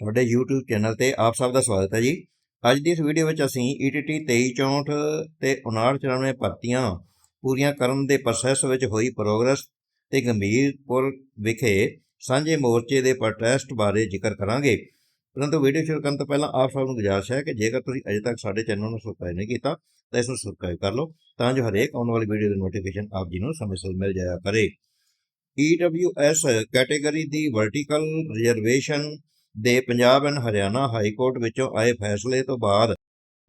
ਸਾਡੇ YouTube channel ਤੇ ਆਪ ਸਭ ਦਾ ਸਵਾਗਤ ਹੈ ਜੀ। ਅੱਜ ਦੀ ਇਸ ਵੀਡੀਓ ਵਿੱਚ ਅਸੀਂ E ETT 2364 ਤੇ 5994 ਭਰਤੀਆਂ ਪੂਰੀਆਂ ਕਰਨ ਦੇ ਪ੍ਰੋਸੈਸ ਵਿੱਚ ਹੋਈ ਪ੍ਰੋਗਰੈਸ ਤੇ ਗੰਭੀਰਪੁਰ ਵਿਖੇ ਸਾਂਝੇ ਮੋਰਚੇ ਦੇ ਪ੍ਰੋਟੈਸਟ ਬਾਰੇ ਜ਼ਿਕਰ ਕਰਾਂਗੇ। ਪਰੰਤੂ ਵੀਡੀਓ ਸ਼ੁਰੂ ਕਰਨ ਤੋਂ ਪਹਿਲਾਂ ਆਪ ਸਭ ਨੂੰ ਗੁਜ਼ਾਰਿਸ਼ ਹੈ ਕਿ ਜੇਕਰ ਤੁਸੀਂ ਅਜੇ ਤੱਕ ਸਾਡੇ ਚੈਨਲ ਨੂੰ ਸਬਸਕ੍ਰਾਈਬ ਨਹੀਂ ਕੀਤਾ, ਤਾਂ ਇਸ ਨੂੰ ਸਬਸਕ੍ਰਾਈਬ ਕਰ ਲਓ, ਤਾਂ ਜੋ ਹਰੇਕ ਆਉਣ ਵਾਲੀ ਵੀਡੀਓ ਦੀ ਨੋਟੀਫਿਕੇਸ਼ਨ ਆਪ ਜੀ ਨੂੰ ਸਮੇਂ ਸਿਰ ਮਿਲ ਜਾਇਆ ਕਰੇ। EWS ਕੈਟਾਗਰੀ ਦੀ ਵਰਟੀਕਲ ਰਿਜ਼ਰਵੇਸ਼ਨ ਦੇ Punjab and Haryana high court ਵਿੱਚੋਂ ਆਏ ਫੈਸਲੇ ਤੋਂ ਬਾਅਦ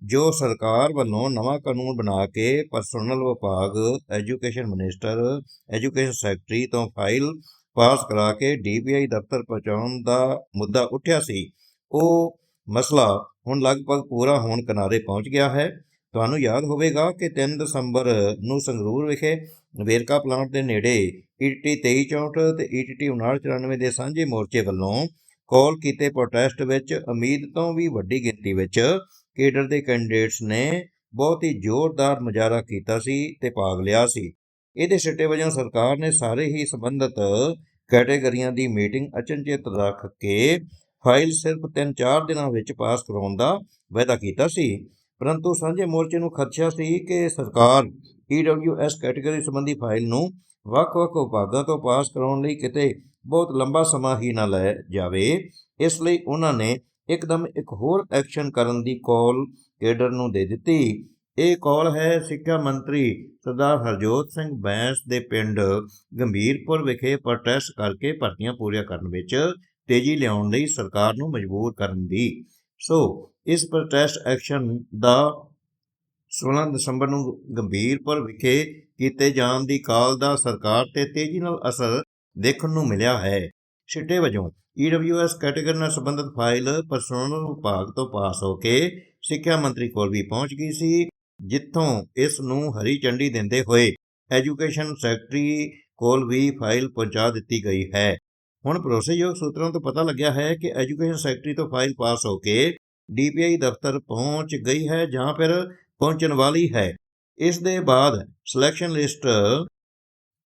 ਜੋ ਸਰਕਾਰ ਵੱਲੋਂ ਨਵਾਂ ਕਾਨੂੰਨ ਬਣਾ ਕੇ ਪਰਸਨਲ ਵਿਭਾਗ, ਐਜੂਕੇਸ਼ਨ ਮਿਨਿਸਟਰ, ਐਜੂਕੇਸ਼ਨ ਸੈਕਟਰੀ ਤੋਂ ਫਾਈਲ ਪਾਸ ਕਰਾ ਕੇ ਡੀਪੀਆਈ ਦਫ਼ਤਰ ਪਹੁੰਚਾਉਣ ਦਾ ਮੁੱਦਾ ਉੱਠਿਆ ਸੀ। ਉਹ ਮਸਲਾ ਹੁਣ ਲਗਭਗ ਪੂਰਾ ਹੋਣ ਕਿਨਾਰੇ ਪਹੁੰਚ ਗਿਆ ਹੈ। ਤੁਹਾਨੂੰ ਯਾਦ ਹੋਵੇਗਾ ਕਿ 3 ਦਸੰਬਰ ਨੂੰ ਸੰਗਰੂਰ ਵਿਖੇ ਵੇਰਕਾ ਪਲਾਂਟ ਦੇ ਨੇੜੇ ਈਟੀ 2364 ਤੇ ਈਟੀ 5994 ਦੇ ਸਾਂਝੇ ਮੋਰਚੇ ਵੱਲੋਂ ਕਾਲ ਕੀਤੇ ਪ੍ਰੋਟੈਸਟ ਵਿੱਚ ਉਮੀਦ ਤੋਂ ਵੀ ਵੱਡੀ ਗਿਣਤੀ ਵਿੱਚ ਕੇਡਰ ਦੇ ਕੈਂਡੀਡੇਟਸ ਨੇ ਬਹੁਤ ਹੀ ਜ਼ੋਰਦਾਰ ਮੁਜ਼ਾਹਰਾ ਕੀਤਾ ਸੀ ਤੇ ਭਾਗ ਲਿਆ ਸੀ। ਇਹਦੇ ਸਿੱਟੇ ਵਜੋਂ ਸਰਕਾਰ ਨੇ ਸਾਰੇ ਹੀ ਸੰਬੰਧਿਤ ਕੈਟਾਗਰੀਆਂ ਦੀ ਮੀਟਿੰਗ ਅਚਨਚੇਤ ਰੱਖ ਕੇ ਫਾਈਲ ਸਿਰਫ 3-4 ਦਿਨਾਂ ਵਿੱਚ ਪਾਸ ਕਰਾਉਣ ਦਾ ਵਾਅਦਾ ਕੀਤਾ ਸੀ। ਪਰੰਤੂ ਸਾਂਝੇ ਮੋਰਚੇ ਨੂੰ ਖਦਸ਼ਾ ਸੀ ਕਿ ਸਰਕਾਰ EWS ਕੈਟਾਗਰੀ ਸੰਬੰਧੀ ਫਾਈਲ ਨੂੰ ਵੱਖ-ਵੱਖ ਵਿਭਾਗਾਂ ਤੋਂ ਪਾਸ ਕਰਾਉਣ ਲਈ ਕਿਤੇ ਬਹੁਤ ਲੰਬਾ ਸਮਾਂ ਹੀ ਨਾ ਲੈ ਜਾਵੇ। ਇਸ ਲਈ ਉਹਨਾਂ ਨੇ ਇੱਕਦਮ ਇੱਕ ਹੋਰ ਐਕਸ਼ਨ ਕਰਨ ਦੀ ਕਾਲ ਕੇਡਰ ਨੂੰ ਦੇ ਦਿੱਤੀ। ਇਹ ਕਾਲ ਹੈ ਸਿੱਖਿਆ ਮੰਤਰੀ ਸਰਦਾਰ ਹਰਜੋਤ ਸਿੰਘ ਬੈਂਸ ਦੇ ਪਿੰਡ ਗੰਭੀਰਪੁਰ ਵਿਖੇ ਪ੍ਰੋਟੈਸਟ ਕਰਕੇ ਭਰਤੀਆਂ ਪੂਰੀਆਂ ਕਰਨ ਵਿੱਚ ਤੇਜ਼ੀ ਲਿਆਉਣ ਲਈ ਸਰਕਾਰ ਨੂੰ ਮਜਬੂਰ ਕਰਨ ਦੀ। ਸੋ, ਇਸ ਪ੍ਰੋਟੈਸਟ ਐਕਸ਼ਨ ਦਾ 16 ਦਸੰਬਰ ਨੂੰ ਗੰਭੀਰਪੁਰ ਵਿਖੇ ਕੀਤੇ ਜਾਣ ਦੀ ਕਾਲ ਦਾ ਸਰਕਾਰ ਤੇ ਤੇਜ਼ੀ ਨਾਲ ਅਸਰ ਦੇਖਣ ਨੂੰ ਮਿਲਿਆ ਹੈ। ਸਿੱਟੇ ਵਜੋਂ EWS ਕੈਟਾਗਰੀ ਨਾਲ ਸੰਬੰਧਿਤ ਫਾਈਲ ਪਰਸਨਲ ਵਿਭਾਗ ਤੋਂ ਪਾਸ ਹੋ ਕੇ ਸਿੱਖਿਆ ਮੰਤਰੀ ਕੋਲ ਵੀ ਪਹੁੰਚ ਗਈ ਸੀ, ਜਿੱਥੋਂ ਇਸ ਨੂੰ ਹਰੀ ਝੰਡੀ ਦਿੰਦੇ ਹੋਏ ਐਜੂਕੇਸ਼ਨ ਸੈਕਟਰੀ ਕੋਲ ਵੀ ਫਾਈਲ ਪਹੁੰਚਾ ਦਿੱਤੀ ਗਈ ਹੈ। ਹੁਣ ਭਰੋਸੇਯੋਗ ਸੂਤਰਾਂ ਤੋਂ ਪਤਾ ਲੱਗਿਆ ਹੈ ਕਿ ਐਜੂਕੇਸ਼ਨ ਸੈਕਟਰੀ ਤੋਂ ਫਾਈਲ ਪਾਸ ਹੋ ਕੇ ਡੀਪੀਆਈ ਦਫ਼ਤਰ ਪਹੁੰਚ ਗਈ ਹੈ, ਜਾਂ ਫਿਰ ਪਹੁੰਚਣ ਵਾਲੀ ਹੈ। ਇਸ ਦੇ ਬਾਅਦ ਸਿਲੈਕਸ਼ਨ ਲਿਸਟ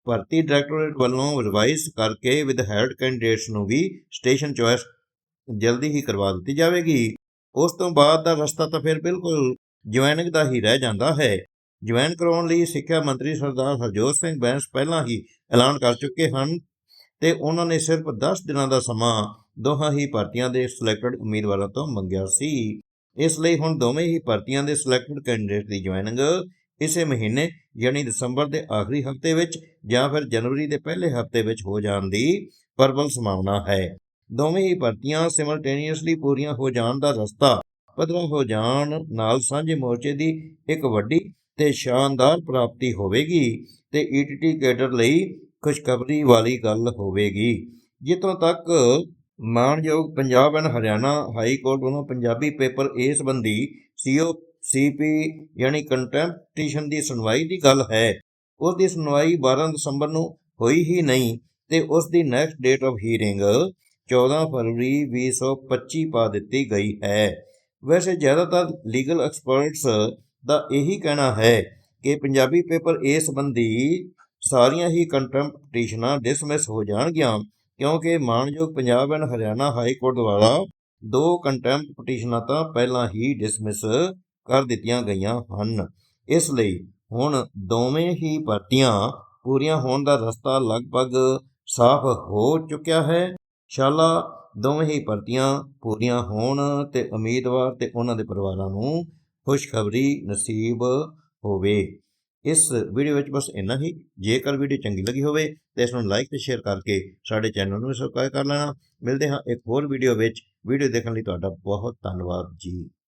ਭਰਤੀ ਡਾਇਰੈਕਟੋਰੇਟ ਵੱਲੋਂ ਰਿਵਾਈਜ਼ ਕਰਕੇ ਵਿਦ ਹੈਡ ਕੈਂਡੀਡੇਟਸ ਨੂੰ ਵੀ ਸਟੇਸ਼ਨ ਚੁਆਇਸ ਜਲਦੀ ਹੀ ਕਰਵਾ ਦਿੱਤੀ ਜਾਵੇਗੀ। ਉਸ ਤੋਂ ਬਾਅਦ ਦਾ ਰਸਤਾ ਤਾਂ ਫਿਰ ਬਿਲਕੁਲ ਜੁਆਇਨਿੰਗ ਦਾ ਹੀ ਰਹਿ ਜਾਂਦਾ ਹੈ। ਜੁਆਇਨ ਕਰਾਉਣ ਲਈ ਸਿੱਖਿਆ ਮੰਤਰੀ ਸਰਦਾਰ ਹਰਜੋਤ ਸਿੰਘ ਬੈਂਸ ਪਹਿਲਾਂ ਹੀ ਐਲਾਨ ਕਰ ਚੁੱਕੇ ਹਨ ਤੇ ਉਹਨਾਂ ਨੇ ਸਿਰਫ 10 ਦਿਨਾਂ ਦਾ ਸਮਾਂ ਦੋਹਾਂ ਹੀ ਭਰਤੀਆਂ ਦੇ ਸਿਲੈਕਟਡ ਉਮੀਦਵਾਰਾਂ ਤੋਂ ਮੰਗਿਆ ਸੀ। ਇਸ ਲਈ ਹੁਣ ਦੋਵੇਂ ਹੀ ਭਰਤੀਆਂ ਦੇ ਸਿਲੈਕਟਡ ਕੈਂਡੀਡੇਟ ਦੀ ਜੁਆਇਨਿੰਗ ਇਸੇ ਮਹੀਨੇ, ਯਾਨੀ ਦਸੰਬਰ ਦੇ ਆਖਰੀ ਹਫ਼ਤੇ ਵਿੱਚ ਜਾਂ ਫਿਰ ਜਨਵਰੀ ਦੇ ਪਹਿਲੇ ਹਫ਼ਤੇ ਵਿੱਚ ਹੋ ਜਾਣ ਦੀ ਪ੍ਰਬਲ ਸੰਭਾਵਨਾ ਹੈ। ਦੋਵੇਂ ਹੀ ਭਰਤੀਆਂ ਸਿਮਲਟੇਨੀਅਸਲੀ ਪੂਰੀਆਂ ਹੋ ਜਾਣ ਦਾ ਰਸਤਾ ਪੱਧਰਾ ਹੋ ਜਾਣ ਨਾਲ ਸਾਂਝੇ ਮੋਰਚੇ ਦੀ ਇੱਕ ਵੱਡੀ ਤੇ ਸ਼ਾਨਦਾਰ ਪ੍ਰਾਪਤੀ ਹੋਵੇਗੀ ਤੇ ਈਟੀਟੀ ਕੇਡਰ ਲਈ ਖੁਸ਼ਖਬਰੀ ਵਾਲੀ ਗੱਲ ਹੋਵੇਗੀ। ਜਿੱਥੋਂ ਤੱਕ ਮਾਣਯੋਗ Punjab and Haryana high court ਵੱਲੋਂ ਪੰਜਾਬੀ ਪੇਪਰ ਏ ਸੰਬੰਧੀ ਸੀਓ ਸੀਪੀ ਯਾਨੀ ਕੰਟੈਂਪ ਪਟੀਸ਼ਨ ਦੀ ਸੁਣਵਾਈ ਦੀ ਗੱਲ ਹੈ। ਉਸ ਦੀ ਸੁਣਵਾਈ 12 ਦਸੰਬਰ ਨੂੰ ਹੋਈ ਹੀ ਨਹੀਂ ਤੇ ਉਸ ਦੀ next date of hearing 14 February 2025 ਪਾ ਦਿੱਤੀ ਗਈ ਹੈ। ਵੈਸੇ ਜ਼ਿਆਦਾਤਰ ਲੀਗਲ ਐਕਸਪਰਟਸ ਦਾ ਇਹੀ ਕਹਿਣਾ ਹੈ ਕਿ ਪੰਜਾਬੀ ਪੇਪਰ ਏ ਸੰਬੰਧੀ ਸਾਰੀਆਂ ਹੀ ਕੰਟੈਂਪ ਪਟੀਸ਼ਨਾਂ ਡਿਸਮਿਸ ਹੋ ਜਾਣਗੀਆਂ ਕਿਉਂਕਿ ਮਾਨਯੋਗ Punjab and Haryana high court ਦੁਆਰਾ ਦੋ ਕੰਟੈਂਪ ਪਟੀਸ਼ਨਾਂ ਤਾਂ ਪਹਿਲਾਂ ਹੀ ਡਿਸਮਿਸ ਕਰ ਦਿੱਤੀਆਂ ਗਈਆਂ ਹਨ। ਇਸ ਲਈ ਹੁਣ ਦੋਵੇਂ ਹੀ ਭਰਤੀਆਂ ਪੂਰੀਆਂ ਹੋਣ ਦਾ ਰਸਤਾ ਲਗਭਗ ਸਾਫ਼ ਹੋ ਚੁੱਕਿਆ ਹੈ। ਸ਼ਾਲਾ, ਦੋਵੇਂ ਹੀ ਭਰਤੀਆਂ ਪੂਰੀਆਂ ਹੋਣ ਤੇ ਉਮੀਦਵਾਰ ਤੇ ਉਹਨਾਂ ਦੇ ਪਰਿਵਾਰਾਂ ਨੂੰ ਖੁਸ਼ਖਬਰੀ ਨਸੀਬ ਹੋਵੇ। ਇਸ ਵੀਡੀਓ ਵਿੱਚ ਬਸ ਇੰਨਾ ਹੀ। ਜੇਕਰ ਵੀਡੀਓ ਚੰਗੀ ਲੱਗੀ ਹੋਵੇ ਤਾਂ ਇਸ ਨੂੰ ਲਾਈਕ ਤੇ ਸ਼ੇਅਰ ਕਰਕੇ ਸਾਡੇ ਚੈਨਲ ਨੂੰ ਸਬਸਕ੍ਰਾਈਬ ਕਰ ਲੈਣਾ। ਮਿਲਦੇ ਹਾਂ ਇੱਕ ਹੋਰ ਵੀਡੀਓ ਵਿੱਚ। ਵੀਡੀਓ ਦੇਖਣ ਲਈ ਤੁਹਾਡਾ ਬਹੁਤ ਧੰਨਵਾਦ ਜੀ।